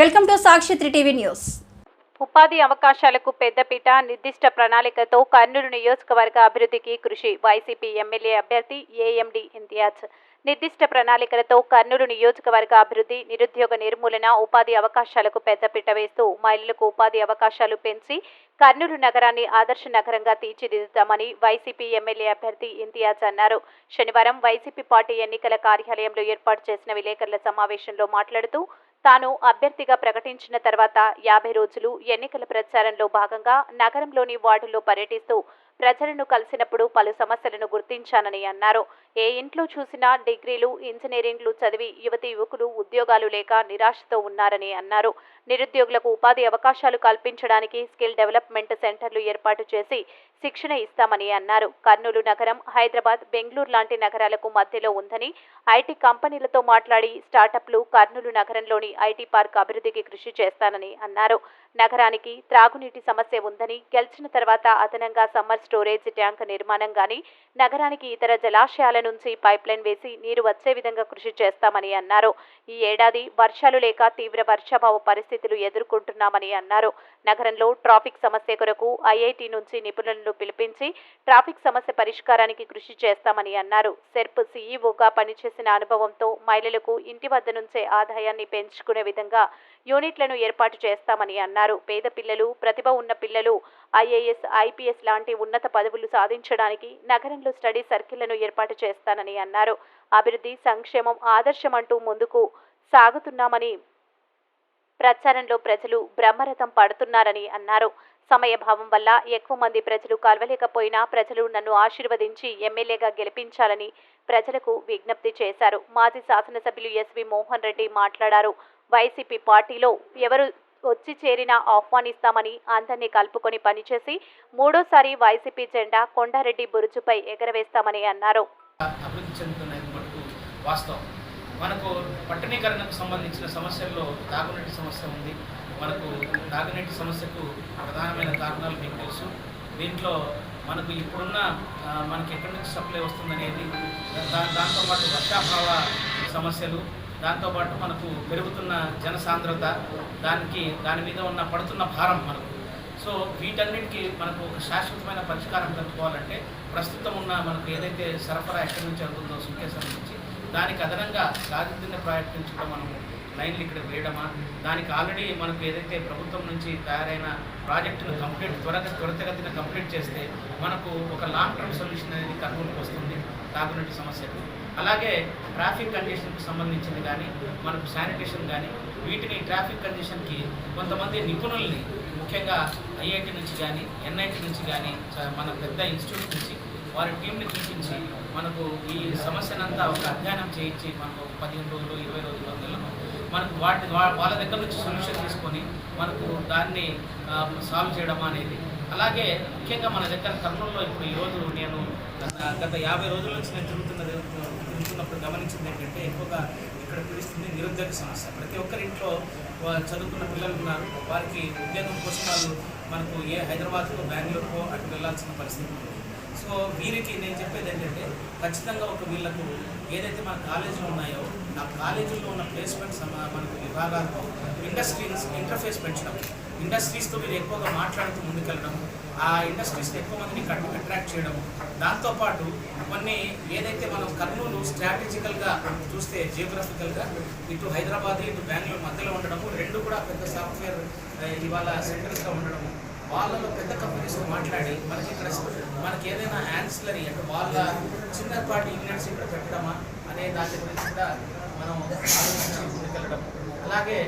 Welcome to Sakshi three TV news. ఉపాధి అవకాశాలకు పెద్దపీట నిర్దిష్ట ప్రణాళికతో కర్నూలు నియోజకవర్గ అభివృద్ధికి కృషి వైసీపీ ఎమ్మెల్యే అభ్యర్థి ఏఎండి ఇంతియాజ్. నిర్దిష్ట ప్రణాళికలతో కర్నూలు నియోజకవర్గ అభివృద్ధి నిరుద్యోగ నిర్మూలన ఉపాధి అవకాశాలకు పెద్దపీట వేస్తూ మహిళలకు ఉపాధి అవకాశాలు పెంచి కర్నూలు నగరాన్ని ఆదర్శ నగరంగా తీర్చిదిద్దుతామని వైసీపీ ఎమ్మెల్యే అభ్యర్థి ఇంతియాజ్ అన్నారు. శనివారం వైసీపీ పార్టీ ఎన్నికల కార్యాలయంలో ఏర్పాటు చేసిన విలేకరుల సమావేశంలో మాట్లాడుతూ తాను అభ్యర్థిగా ప్రకటించిన తర్వాత యాభై రోజులు ఎన్నికల ప్రచారంలో భాగంగా నగరంలోని వార్డుల్లో పర్యటిస్తూ ప్రజలను కలిసినప్పుడు పలు సమస్యలను గుర్తించానని అన్నారు. ఏ ఇంట్లో చూసినా డిగ్రీలు ఇంజనీరింగ్లు చదివి యువతి యువకులు ఉద్యోగాలు లేక నిరాశతో ఉన్నారని అన్నారు. నిరుద్యోగులకు ఉపాధి అవకాశాలు కల్పించడానికి స్కిల్ డెవలప్మెంట్ సెంటర్లు ఏర్పాటు చేసి శిక్షణ ఇస్తామని అన్నారు. కర్నూలు నగరం హైదరాబాద్ బెంగళూరు లాంటి నగరాలకు మధ్యలో ఉందని ఐటీ కంపెనీలతో మాట్లాడి స్టార్టప్లు కర్నూలు నగరంలోని ఐటీ పార్క్ అభివృద్ధికి కృషి చేస్తానని అన్నారు. నగరానికి త్రాగునీటి సమస్య ఉందని గెలిచిన తర్వాత అదనంగా సమ్మర్ స్టోరేజ్ ట్యాంక్ నిర్మాణం గాని నగరానికి ఇతర జలాశయాల నుంచి పైప్లైన్ వేసి నీరు వచ్చే విధంగా కృషి చేస్తామని అన్నారు. ఈ ఏడాది వర్షాలు లేక తీవ్ర వర్షాభావ పరిస్థితులు ఎదుర్కొంటున్నామని అన్నారు. నగరంలో ట్రాఫిక్ సమస్య కొరకు ఐఐటి నుంచి నిపుణులను పిలిపించి ట్రాఫిక్ సమస్య పరిష్కారానికి కృషి చేస్తామని అన్నారు. సెర్ప్ సీఈఓగా పనిచేసిన అనుభవంతో మహిళలకు ఇంటి వద్ద నుంచే ఆదాయాన్ని పెంచుకునే విధంగా యూనిట్లను ఏర్పాటు చేస్తామని అన్నారు. పేద పిల్లలు ప్రతిభ ఉన్న పిల్లలు ఐఏఎస్ ఐపీఎస్ లాంటి ఉన్నత పదవులు సాధించడానికి నగరంలో స్టడీ సర్కిళ్ళను ఏర్పాటు చేస్తానని అన్నారు. అభివృద్ధి సంక్షేమం ఆదర్శం అంటూ ముందుకు సాగుతున్నామని ప్రచారంలో ప్రజలు బ్రహ్మరథం పడుతున్నారని అన్నారు. సమయభావం వల్ల ఎక్కువ మంది ప్రజలు కలవలేకపోయినా ప్రజలు నన్ను ఆశీర్వదించి ఎమ్మెల్యేగా గెలిపించాలని ప్రజలకు విజ్ఞప్తి చేశారు. మాజీ శాసనసభ్యులు ఎస్వి మోహన్ రెడ్డి మాట్లాడారు. వైసీపీ పార్టీలో ఎవరు వచ్చి చేరిన ఆహ్వానిస్తామని అందరినీ కలుపుకొని పనిచేసి మూడోసారి వైసీపీ జెండా కొండారెడ్డి బురుజుపై ఎగరవేస్తామని అన్నారు. మనకు పట్టణీకరణకు సంబంధించిన సమస్యల్లో తాగునీటి సమస్య ఉంది. మనకు తాగునీటి సమస్యకు ప్రధానమైన కారణాలు మీకు తెలుసు. దీంట్లో మనకు ఇప్పుడున్న మనకి ఎక్కడి నుంచి సప్లై వస్తుందనేది దాంతోపాటు వర్షాభావ సమస్యలు దాంతోపాటు మనకు పెరుగుతున్న జనసాంద్రత దానికి దాని మీద ఉన్న పడుతున్న భారం మనకు. సో వీటన్నిటికీ మనకు ఒక శాశ్వతమైన పరిష్కారం కట్టుకోవాలంటే ప్రస్తుతం ఉన్న మనకు ఏదైతే సరఫరా ఎక్కడి నుంచి అవుతుందో సుంకేశ్వర నుంచి దానికి అదనంగా సాధితున్న ప్రాజెక్ట్ నుంచి కూడా మనము లైన్లు ఇక్కడ వేయడమా దానికి ఆల్రెడీ మనకు ఏదైతే ప్రభుత్వం నుంచి తయారైన ప్రాజెక్టును కంప్లీట్ త్వరగా త్వరితగతిన కంప్లీట్ చేస్తే మనకు ఒక లాంగ్ టర్మ్ సొల్యూషన్ అనేది కనుగొనికి వస్తుంది. తాగునీటి సమస్యకు. అలాగే ట్రాఫిక్ కండిషన్కి సంబంధించింది కానీ మనకు శానిటేషన్ కానీ వీటిని ట్రాఫిక్ కండిషన్కి కొంతమంది నిపుణుల్ని ముఖ్యంగా ఐఐటి నుంచి కానీ ఎన్ఐటి నుంచి కానీ చ- మన పెద్ద ఇన్స్టిట్యూట్ నుంచి వారి టీంని చూపించి మనకు ఈ సమస్యనంతా ఒక అధ్యయనం చేయించి మనకు పదిహేను రోజులు ఇరవై రోజులు నెలలో మనకు వాటి వాళ్ళ దగ్గర నుంచి సొల్యూషన్ తీసుకొని మనకు దాన్ని సాల్వ్ చేయడం అనేది అలాగే ముఖ్యంగా మన దగ్గర కర్నూలులో ఇప్పుడు ఈరోజు నేను గత- గత యాభై రోజుల నుంచి నేను తిరుగుతున్నది తిరుగుతున్నప్పుడు గమనించింది ఏంటంటే ఎక్కువగా ఇక్కడ పిలుస్తుంది నిరుద్యోగ సమస్య. ప్రతి ఒక్కరి ఇంట్లో చదువుకున్న పిల్లలు ఉన్నారు. వారికి ఉద్యోగం కోసం వాళ్ళు మనకు ఏ హైదరాబాద్కో బెంగళూరుకో అటు వెళ్ళాల్సిన పరిస్థితి ఉంది. సో వీరికి నేను చెప్పేది ఏంటంటే ఖచ్చితంగా ఒక వీళ్ళకు ఏదైతే మన కాలేజీలు ఉన్నాయో ఆ కాలేజీల్లో ఉన్న ప్లేస్మెంట్స్ మనకు విభాగాల్లో ఇండస్ట్రీస్ ఇంటర్ఫేస్ పెంచడం ఇండస్ట్రీస్తో మీరు ఎక్కువగా మాట్లాడుతూ ముందుకెళ్ళడం ఆ ఇండస్ట్రీస్ ఎక్కువ మందిని అట్రాక్ట్ చేయడం దాంతోపాటు కొన్ని ఏదైతే మనం కర్నూలు స్ట్రాటజికల్గా చూస్తే జియోగ్రఫికల్గా ఇటు హైదరాబాద్ ఇటు బెంగళూరు మధ్యలో ఉండడము రెండు కూడా పెద్ద సాఫ్ట్వేర్ ఇవాళ సెంటర్స్గా ఉండడము వాళ్ళలో పెద్ద కంపెనీస్తో మాట్లాడి మనకి ఇక్కడ మనకి ఏదైనా యాన్సిలరీ అంటే వాళ్ళ చిన్నపాటి యూనిట్స్ ఇక్కడ పెట్టడమా? అనే దాని గురించి కూడా మనం ఆలోచించి ముందుకెళ్ళడం. అలాగే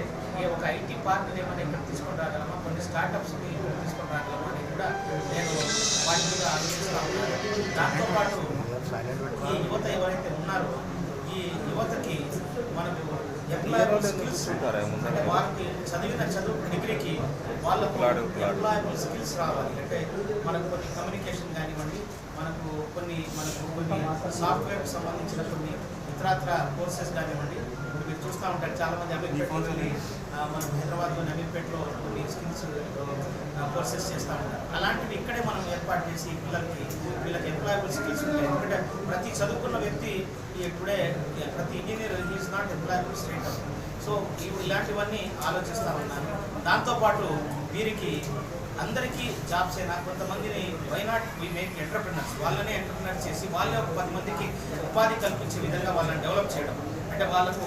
ఈ ఒక ఐటీ పార్క్ ఏమైనా ఇక్కడ తీసుకొని రాగలమా కొన్ని స్టార్టప్స్ని ఇక్కడ తీసుకొని రాగలమా అని కూడా నేను వాటి మీద ఆలోచిస్తా ఉన్నాను. దాంతోపాటు ఈ యువత ఎవరైతే ఉన్నారో ఈ యువతకి మనకు ఎంప్లాయబుల్ స్కిల్స్ అంటే వాళ్ళకి చదివిన చదువు డిగ్రీకి వాళ్ళకు ఎంప్లాయబుల్ స్కిల్స్ రావాలి. అంటే మనకు కొన్ని కమ్యూనికేషన్ కానివ్వండి మనకు కొన్ని మనకు కొన్ని సాఫ్ట్వేర్కి సంబంధించిన కొన్ని ఇతరత్ర కోర్సెస్ కానివ్వండి ఇప్పుడు మీరు చూస్తూ ఉంటారు చాలా మంది అమీర్పేటలోని మనం హైదరాబాద్లోని అమీర్పేటలో కొన్ని స్కిల్స్ కోర్సెస్ చేస్తూ ఉంటారు. అలాంటివి ఇక్కడే మనం ఏర్పాటు చేసి పిల్లలకి వీళ్ళకి ఎంప్లాయబుల్ స్కిల్స్ ఉంటాయి. ఎందుకంటే ప్రతి చదువుకున్న వ్యక్తి ఇప్పుడే ప్రతి engineer is not employable state so ఇవి- ఇలాంటివన్నీ ఆలోచిస్తూ ఉన్నాను దాంతోపాటు వీరికి అందరికీ జాబ్స్ అయినా కొంతమందిని why not we make entrepreneurs వాళ్ళనే ఎంటర్ప్రినర్స్ చేసి వాళ్ళే ఒక పది మందికి ఉపాధి కల్పించే విధంగా వాళ్ళని డెవలప్ చేయడం. అంటే వాళ్ళకు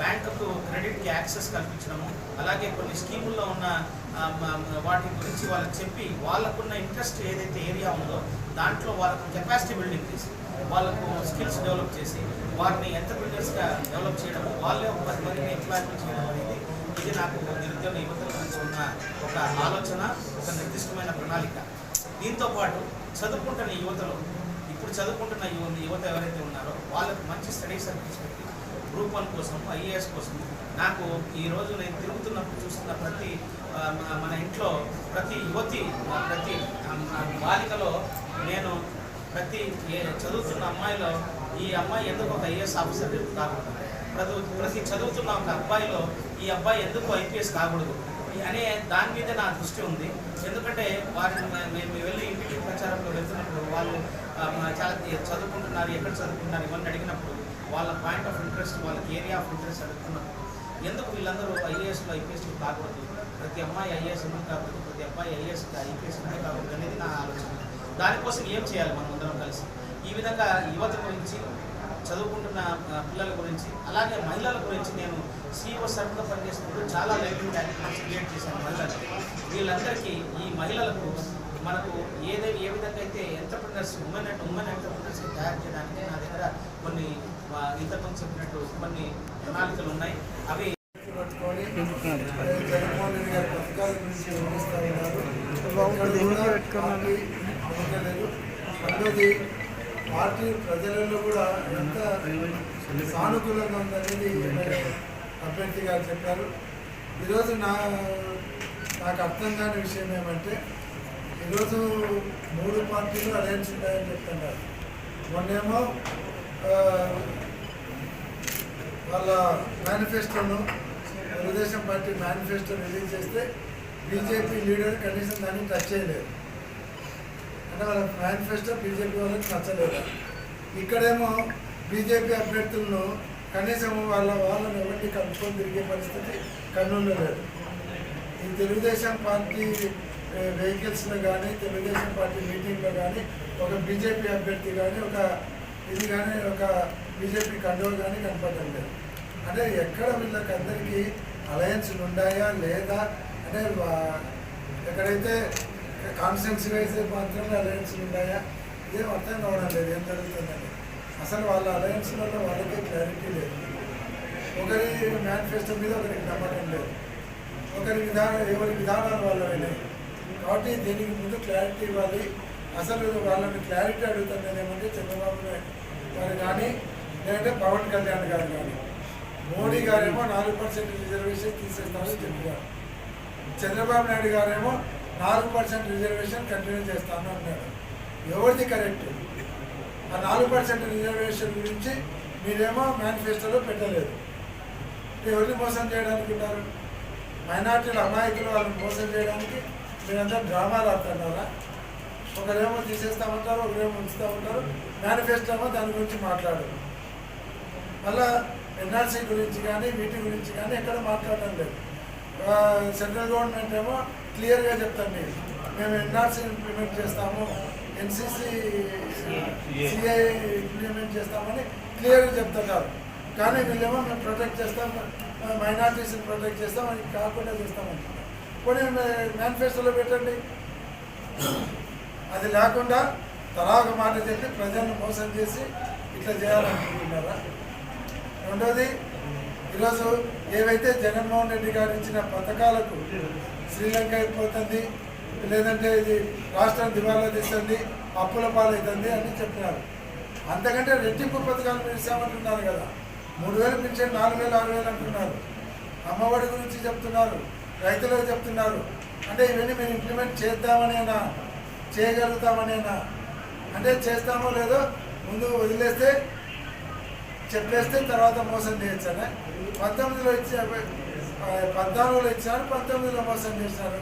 బ్యాంకుకు క్రెడిట్కి యాక్సెస్ కల్పించడము అలాగే కొన్ని స్కీముల్లో ఉన్న వాటి గురించి వాళ్ళకి చెప్పి వాళ్ళకున్న ఇంట్రెస్ట్ ఏదైతే ఏరియా ఉందో దాంట్లో వాళ్ళకు కెపాసిటీ బిల్డింగ్ చేసి వాళ్ళకు స్కిల్స్ డెవలప్ చేసి వారిని ఎంటర్ప్రినర్స్గా డెవలప్ చేయడం వాళ్ళే ఒక పది మందిని ఎంప్లాయ్మెంట్ చేయడం అనేది ఇది నాకు నిరుద్యోగ యువతల గురించి ఉన్న ఒక ఆలోచన ఒక నిర్దిష్టమైన ప్రణాళిక. దీంతో పాటు చదువుకుంటున్న యువతలో ఇప్పుడు చదువుకుంటున్న యువ యువత ఎవరైతే ఉన్నారో వాళ్ళకు మంచి స్టడీ సర్వీస్ పెట్టి గ్రూప్ వన్ కోసం ఐఏఎస్ కోసం నాకు ఈరోజు నేను తిరుగుతున్నప్పుడు చూస్తున్న ప్రతి మన- మన ఇంట్లో ప్రతి యువతి ప్రతి బాలికలో నేను ప్రతి ఏ చదువుతున్న అమ్మాయిలో ఈ అమ్మాయి ఎందుకు ఒక ఐఏఎస్ ఆఫీసర్ కాకుండా ప్రతి ప్రతి చదువుతున్న ఒక అబ్బాయిలో ఈ అబ్బాయి ఎందుకు ఐపీఎస్ కాకూడదు? అనే దాని మీద నా దృష్టి ఉంది. ఎందుకంటే వారిని మేము వెళ్ళి ఇంటికి ప్రచారంలో వెళ్తున్నప్పుడు వాళ్ళు చాలా చదువుకుంటున్నారు ఎక్కడ చదువుకుంటున్నారు ఇవన్నీ అడిగినప్పుడు వాళ్ళ పాయింట్ ఆఫ్ ఇంట్రెస్ట్ వాళ్ళ ఏరియా ఆఫ్ ఇంట్రెస్ట్ అడుగుతున్నప్పుడు ఎందుకు వీళ్ళందరూ ఐఏఎస్లో ఐపీఎస్లు కాకూడదు? ప్రతి అమ్మాయి ఐఏఎస్ ఎందుకు కాకూడదు? ప్రతి అబ్బాయి ఐఏఎస్ ఐపీఎస్ ఎందుకు కాకూడదు అనేది నా ఆలోచన. దానికోసం ఏం చేయాలి మనం అందరం కలిసి? ఈ విధంగా యువత గురించి చదువుకుంటున్న పిల్లల గురించి అలాగే మహిళల గురించి నేను సిఇఓ సర్కులో పనిచేసినప్పుడు చాలా లైవ్లీహుడ్ యాక్టివిటీస్ క్రియేట్ చేశాను మహిళలకు వీళ్ళందరికీ ఈ మహిళలకు మనకు ఏదై ఏ విధంగా అయితే entrepreneurs women and women entrepreneurs తయారు చేయడానికి నా దగ్గర కొన్ని ఆ, ఇంతకుముందు చెప్పినట్టు కొన్ని ప్రణాళికలు ఉన్నాయి అవి రెండోది పార్టీ ప్రజలలో కూడా ఎంత సానుకూలంగా ఉందనేది అభ్యర్థి గారు చెప్పారు. ఈరోజు నా నాకు అర్థం కాని విషయం ఏమంటే ఈరోజు మూడు పార్టీలు అలయన్స్ ఉన్నాయని చెప్తున్నారు. మొన్నేమో వాళ్ళ మేనిఫెస్టోను తెలుగుదేశం పార్టీ మేనిఫెస్టో రిలీజ్ చేస్తే బీజేపీ లీడర్ కనీసం దాన్ని టచ్ చేయలేదు. అంటే వాళ్ళ మేనిఫెస్టో బీజేపీ వాళ్ళకి నచ్చలేదు ఇక్కడేమో బీజేపీ అభ్యర్థులను కనీసం వాళ్ళ వాళ్ళని ఎవరిని కలుపుకొని తిరిగే పరిస్థితి కర్నూలులో లేదు. ఈ తెలుగుదేశం పార్టీ వెహికల్స్లో కానీ తెలుగుదేశం పార్టీ మీటింగ్లో కానీ ఒక బీజేపీ అభ్యర్థి కానీ ఒక ఇది కానీ ఒక బీజేపీ కంట్రోల్ కానీ కనపడడం లేదు. అంటే ఎక్కడ వీళ్ళకి అందరికీ అలయన్స్లు ఉన్నాయా లేదా? అంటే ఎక్కడైతే కాన్స్టిట్యున్సీ వైజ్ మాత్రమే అలయన్స్లు ఉన్నాయా? ఇదేం అర్థం కావడం లేదు. ఏం జరుగుతుందని. అసలు వాళ్ళ అలయన్స్లలో వాళ్ళకే క్లారిటీ లేదు. ఒకరి మేనిఫెస్టో మీద ఒకరికి నమ్మకం లేదు. ఒకరి విధానం ఎవరి విధానాలు వాళ్ళు వెళ్ళాయి కాబట్టి దీనికి ముందు క్లారిటీ ఇవ్వాలి. అసలు వాళ్ళని క్లారిటీ అడుగుతాను ఏమంటే చంద్రబాబు నాయుడు గారు కానీ లేదంటే పవన్ కళ్యాణ్ గారు కానీ. మోడీ గారేమో నాలుగు పర్సెంట్ రిజర్వేషన్ తీసేస్తారని చెప్పారు చంద్రబాబు నాయుడు గారేమో నాలుగు పర్సెంట్ రిజర్వేషన్ కంటిన్యూ చేస్తాను అన్నాడు ఎవరిది కరెక్ట్ ఆ నాలుగు పర్సెంట్ రిజర్వేషన్ గురించి మీరేమో మేనిఫెస్టోలో పెట్టలేదు. ఎవరిని మోసం చేయడానికి ఉన్నారు మైనార్టీల అమాయకులు వాళ్ళని మోసం చేయడానికి మీరందరూ డ్రామాలు ఆడుతున్నారా? ఒకరేమో తీసేస్తామంటారు ఒకరేమో ఉంచుతూ ఉంటారు మేనిఫెస్టోమో దాని గురించి మాట్లాడరు. మళ్ళా ఎన్ఆర్సీ గురించి కానీ వీటి గురించి కానీ ఎక్కడ మాట్లాడడం లేదు. సెంట్రల్ గవర్నమెంట్ ఏమో క్లియర్గా చెప్తాం మీరు మేము ఎన్ఆర్సీ ఇంప్లిమెంట్ చేస్తాము. ఎన్సీసీ సిఐ ఇంప్లిమెంట్ చేస్తామని క్లియర్గా చెప్తున్నారు. కానీ వీళ్ళేమో మేము ప్రొటెక్ట్ చేస్తాం మైనార్టీస్ని ప్రొటెక్ట్ చేస్తాం అది కాకుండా చేస్తామంటున్నారు పోనీ మేనిఫెస్టోలో పెట్టండి. అది లేకుండా తలా ఒక మాట చెప్పి ప్రజలను మోసం చేసి ఇట్లా చేయాలనుకుంటున్నారా? రెండోది ఈరోజు ఏవైతే జగన్మోహన్ రెడ్డి గారు ఇచ్చిన పథకాలకు శ్రీలంక అయిపోతుంది. లేదంటే ఇది రాష్ట్రం దివాలా తీస్తుంది అప్పుల పాలవుతుంది అని చెప్పినారు. అంతకంటే రెట్టింపు పథకాలు పెంచామంటున్నారు కదా. మూడు వేలు పెన్షన్ నాలుగు వేలు ఆరు వేలు అంటున్నారు. అమ్మఒడి గురించి చెప్తున్నారు రైతులకు చెప్తున్నారు. అంటే ఇవన్నీ మేము ఇంప్లిమెంట్ చేద్దామనేనా? చేయగలుగుతామనేనా? అంటే చేస్తామో లేదో ముందు వదిలేస్తే చెప్పేస్తే తర్వాత మోసం చేయొచ్చనే? పంతొమ్మిదిలో ఇచ్చే పద్నాలుగులో ఇచ్చారు పంతొమ్మిదిలో మోసం చేశారు